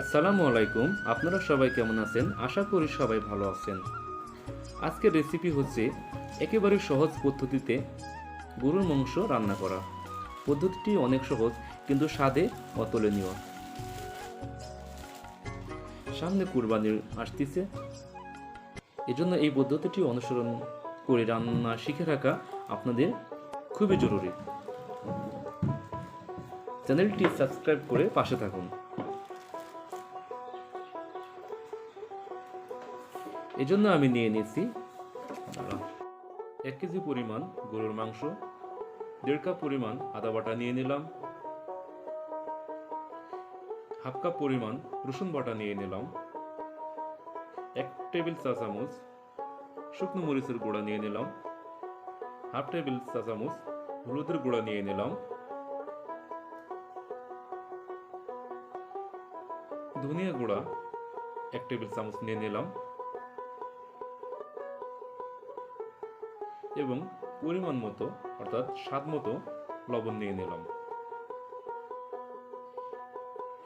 আসসালামু আলাইকুম, আপনারা সবাই কেমন আছেন? আশা করি সবাই ভালো আছেন। আজকের রেসিপি হচ্ছে একেবারে সহজ পদ্ধতিতে গরুর মাংস রান্না করা। পদ্ধতিটি অনেক সহজ, কিন্তু স্বাদে অতুলনীয়। সামনে কুরবানির আসতেছে। এজন্য এই পদ্ধতিটি অনুসরণ করে রান্না শিখে রাখা আপনাদের খুবই জরুরি। চ্যানেলটি সাবস্ক্রাইব করে পাশে থাকুন। এজন্য আমি নিয়ে নিয়েছি এক কেজি পরিমাণ গরুর মাংস, দেড় কাপ পরিমাণ আদা বাটা নিয়ে নিলাম। হাফ কাপ পরিমাণ রসুন বাটা নিয়ে নিলাম। এক টেবিল চা চামচ শুকনো মরিচের গুঁড়া নিয়ে নিলাম। হাফ টেবিল চা চামচ হলুদের গুঁড়া নিয়ে নিলাম। ধনিয়া গুঁড়া এক টেবিল চামচ নিয়ে নিলাম। এবং পরিমাণ মতো, অর্থাৎ স্বাদ মতো লবণ নিয়ে নিলাম।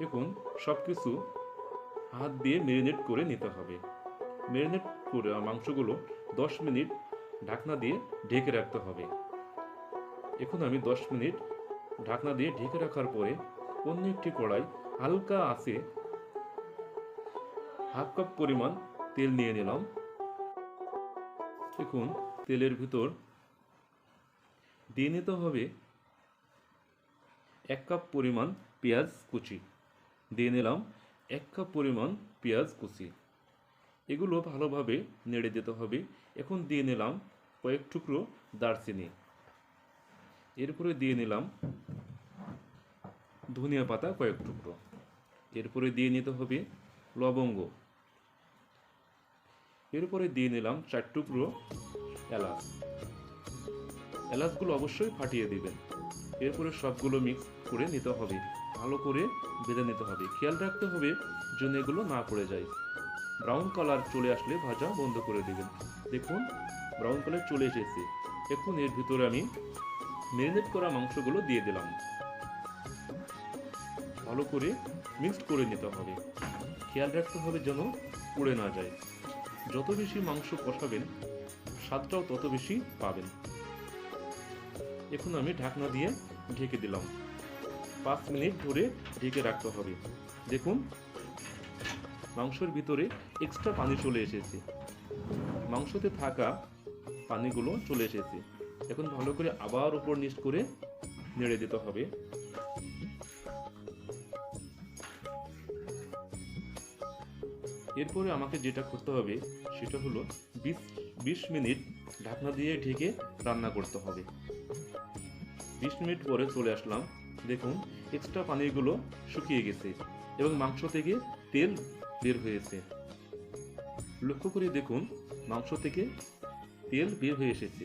এখন সব কিছু হাত দিয়ে মেরিনেট করে নিতে হবে। মেরিনেট করে মাংসগুলো দশ মিনিট ঢাকনা দিয়ে ঢেকে রাখতে হবে। এখন আমি দশ মিনিট ঢাকনা দিয়ে ঢেকে রাখার পরে অন্য একটি কড়াই হালকা আছে হাফ কাপ পরিমাণ তেল নিয়ে নিলাম। দেখুন তেলের ভিতর দিয়ে নিতে হবে এক কাপ পরিমাণ পেঁয়াজ কুচি। দিয়ে নিলাম এক কাপ পরিমাণ পেঁয়াজ কুচি। এগুলো ভালোভাবে নেড়ে দিতে হবে। এখন দিয়ে নিলাম কয়েক টুকরো দারচিনি। এরপরে দিয়ে নিলাম ধনিয়া পাতা কয়েক টুকরো। এরপরে দিয়ে নিতে হবে লবঙ্গ। এরপরে দিয়ে নিলাম চার টুকরো এলাচ। এলাচগুলো অবশ্যই ফাটিয়ে দিবেন। এরপরে সবগুলো মিক্স করে নিতে হবে। ভালো করে বেঁধে নিতে হবে। খেয়াল রাখতে হবে যেন এগুলো না পড়ে যায়। ব্রাউন কালার চলে আসলে ভাজা বন্ধ করে দিবেন। দেখুন ব্রাউন কালার চলে এসেছে। এখন এর ভিতরে আমি ম্যারিনেট করা মাংসগুলো দিয়ে দিলাম। ভালো করে মিক্সড করে নিতে হবে। খেয়াল রাখতে হবে যেন পুড়ে না যায়। যত বেশি মাংস কষাবেন, স্বাদটাও তত বেশি পাবেন। এখন আমি ঢাকনা দিয়ে ঢেকে দিলাম। পাঁচ মিনিট ধরে ঢেকে রাখতে হবে। দেখুন, মাংসের ভিতরে এক্সট্রা পানি চলে এসেছে। মাংসতে থাকা পানিগুলো চলে এসেছে। এখন ভালো করে আবার উপর নিচ করে নেড়ে দিতে হবে। এরপরে আমাকে যেটা করতে হবে, সেটা হলো বিশ বিশ মিনিট ঢাকনা দিয়ে ঢেকে রান্না করতে হবে। বিশ মিনিট পরে চলে আসলাম, দেখুন এক্সট্রা পানিগুলো শুকিয়ে গেছে এবং মাংস থেকে তেল বের হয়েছে। লক্ষ্য করে দেখুন, মাংস থেকে তেল বের হয়ে এসেছে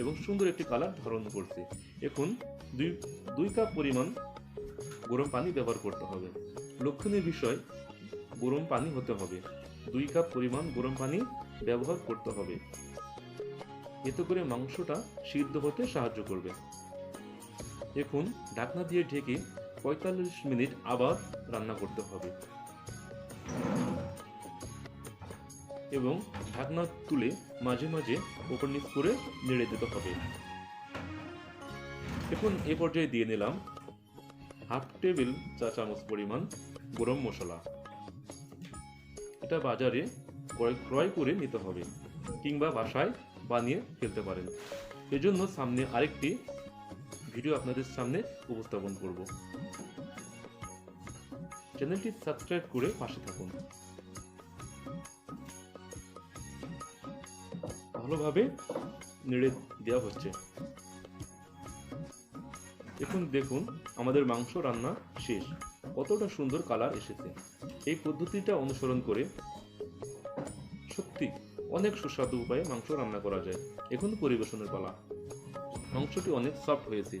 এবং সুন্দর একটি কালার ধারণ করছে। এখন দুই দুই কাপ পরিমাণ গরম পানি ব্যবহার করতে হবে। লক্ষণীয় বিষয়, গরম পানি হতে হবে। দুই কাপ পরিমাণ গরম পানি ব্যবহার করতে হবে। এতে করে মাংসটা সিদ্ধ হতে সাহায্য করবে। এখন ঢাকনা দিয়ে ঢেকে পঁয়তাল্লিশ মিনিট আবার রান্না করতে হবে। এবং ঢাকনা তুলে মাঝে মাঝে ওপর নিচ করে নেড়ে দিতে হবে। এখন এ পর্যায়ে দিয়ে নিলাম হাফ টেবিল চা চামচ পরিমাণ গরম মশলা। এটা বাজারে ক্রয় করে নিতে হবে কিংবা বাসায় বানিয়ে ফেলতে পারেন। এজন্য সামনে আরেকটি ভিডিও আপনাদের সামনে উপস্থাপন করব। চ্যানেলটি সাবস্ক্রাইব করে পাশে থাকুন। ভালোভাবে নেড়ে দেওয়া হচ্ছে। এখন দেখুন, আমাদের মাংস রান্না শেষ। কতটা সুন্দর কালার এসেছে। এই পদ্ধতিটা অনুসরণ করে সত্যি অনেক সুস্বাদু উপায়ে মাংস রান্না করা যায়। এখন পরিবেশনের পালা। মাংসটি অনেক সফট হয়েছে।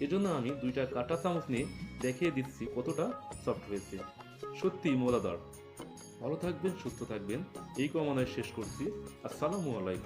এজন্য আমি দুইটা কাটা চামচ নিয়ে দেখিয়ে দিচ্ছি কতটা সফট হয়েছে। সত্যি মজাদার। ভালো থাকবেন, সুস্থ থাকবেন। এই কামনায় শেষ করছি। আসসালামু আলাইকুম।